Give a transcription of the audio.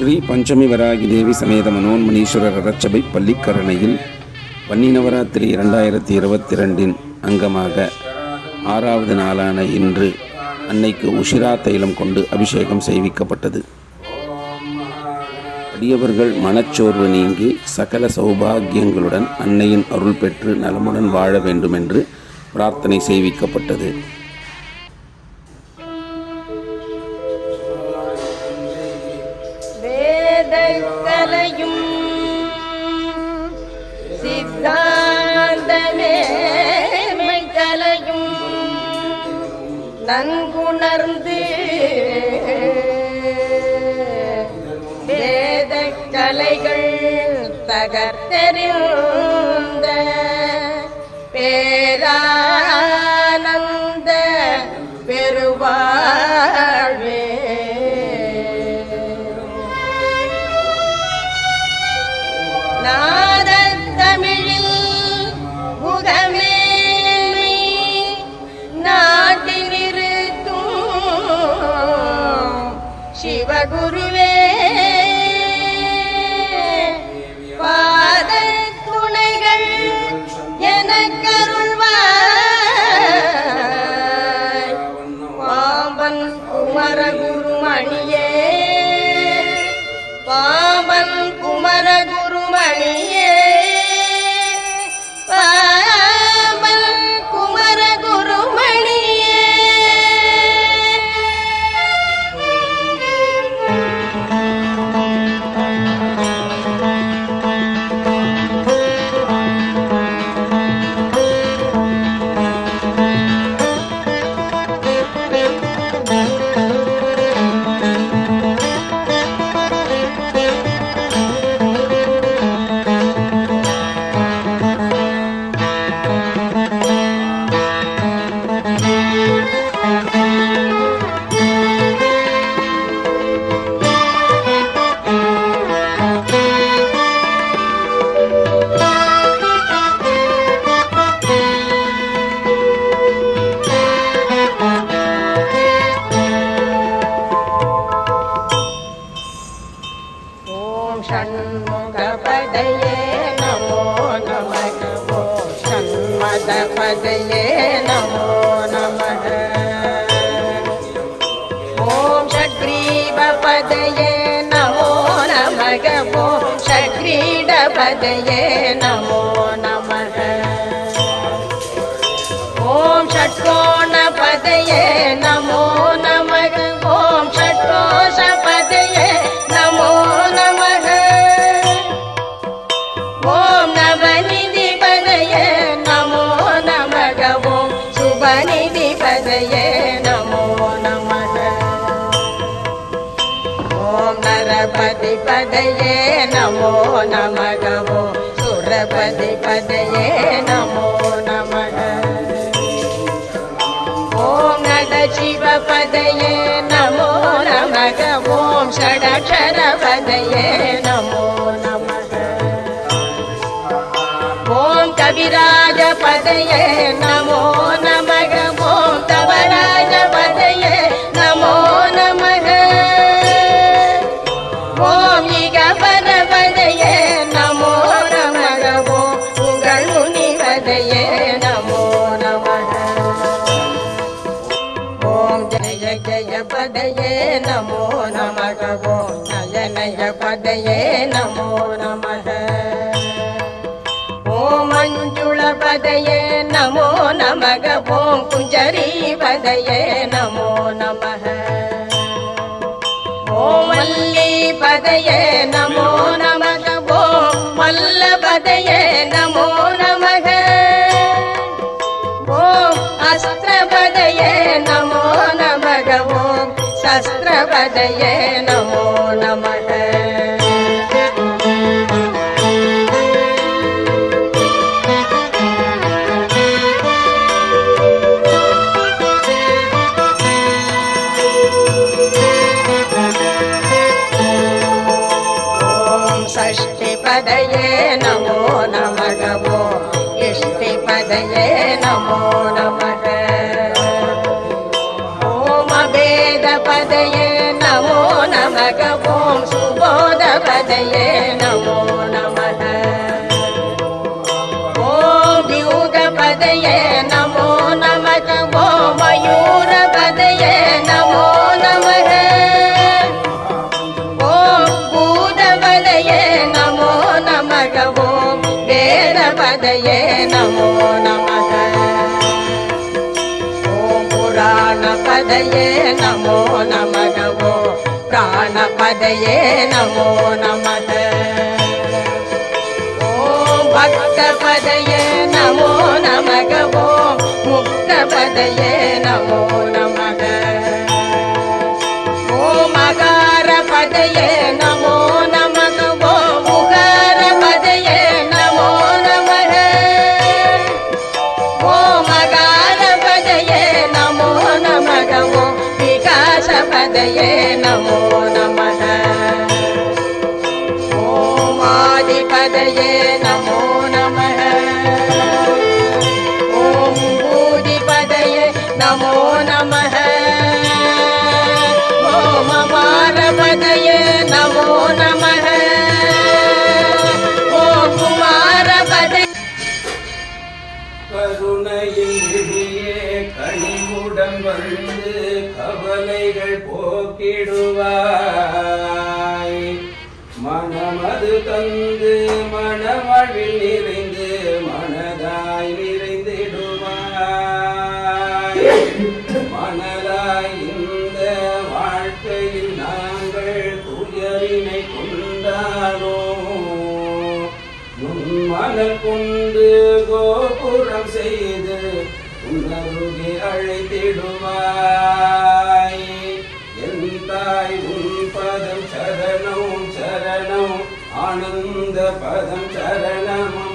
ஸ்ரீ பஞ்சமி வராகி தேவி சமேத மனோன்மணீஸ்வரர் ரச்சபை பள்ளிக்கரணையில் வன்னி நவராத்திரி இரண்டாயிரத்தி இருபத்தி ரெண்டின் அங்கமாக ஆறாவது நாளான இன்று அன்னைக்கு உஷிரா தைலம் கொண்டு அபிஷேகம் செய்விக்கப்பட்டது. அடியவர்கள் மனச்சோர்வு நீங்கி சகல சௌபாகியங்களுடன் அன்னையின் அருள் பெற்று நலமுடன் வாழ வேண்டுமென்று பிரார்த்தனை செய்விக்கப்பட்டது. கலையும் சித்தாந்தமே கலையும் நன்குணர்ந்து வேத கலைகள் தகர்த்தெறிந்த Corre पदये नमो नमः। ॐम नमो नमः। ॐ ष्रीवपदये नमो नमः। ॐ षड्रीडपदये नमो नमः। ॐ षड्गोणपदये ஓம் நரபதி பதையே நமோ நமகவோ சுரபதி பதையே நமோ நமக ஓம் நட சிவ பதையே நமோ நமக ஓம் ஷடக்ஷர பதையே நமோ நமக ஓம் கவிராஜ பதையே நமோ நமக நயனய பதயே நமோ நமக ஓம் மஞ்சுள பதயே நமோ நமக ஓம் குஞ்சரி பதயே நமோ நமக ஓம் மல்லி பதயே நமோ நமக ஓம் மல்ல பதயே நமோ நமக ஓம் அஸ்திரபதயே நமோ நமக ஓம் சஸ்திரபதயே நமோ நமக ஓம் வேதபதையே நமோ நமக. ஓம் புராணபதையே நமோ நமக ஓம் பிராணபதையே நமோ நமக. ஓம் பக்தபதையே நமோ நமக ஓம் முக்தபதையே நமோ நமக. ஓம் மகாரபதையே நமோ नमो नमः। आदिपदये नमो नमः। ॐ भूदिपदये नमो नमः। ॐ मालपदये போக்கிடுவாய். மனமது தந்து மனமழில் நிறைந்து மனதாய் நிறைந்திடுவாய். மனதாய் இந்த வாழ்க்கையில் நாங்கள் துயரினை கொண்டாரோ உன் கொண்டு கோபுரம் செய்து உன்னருகே அழைத்திடுவாய். என் உன் பதம் சரணம் சரணம். ஆனந்த பதம் சரணம்.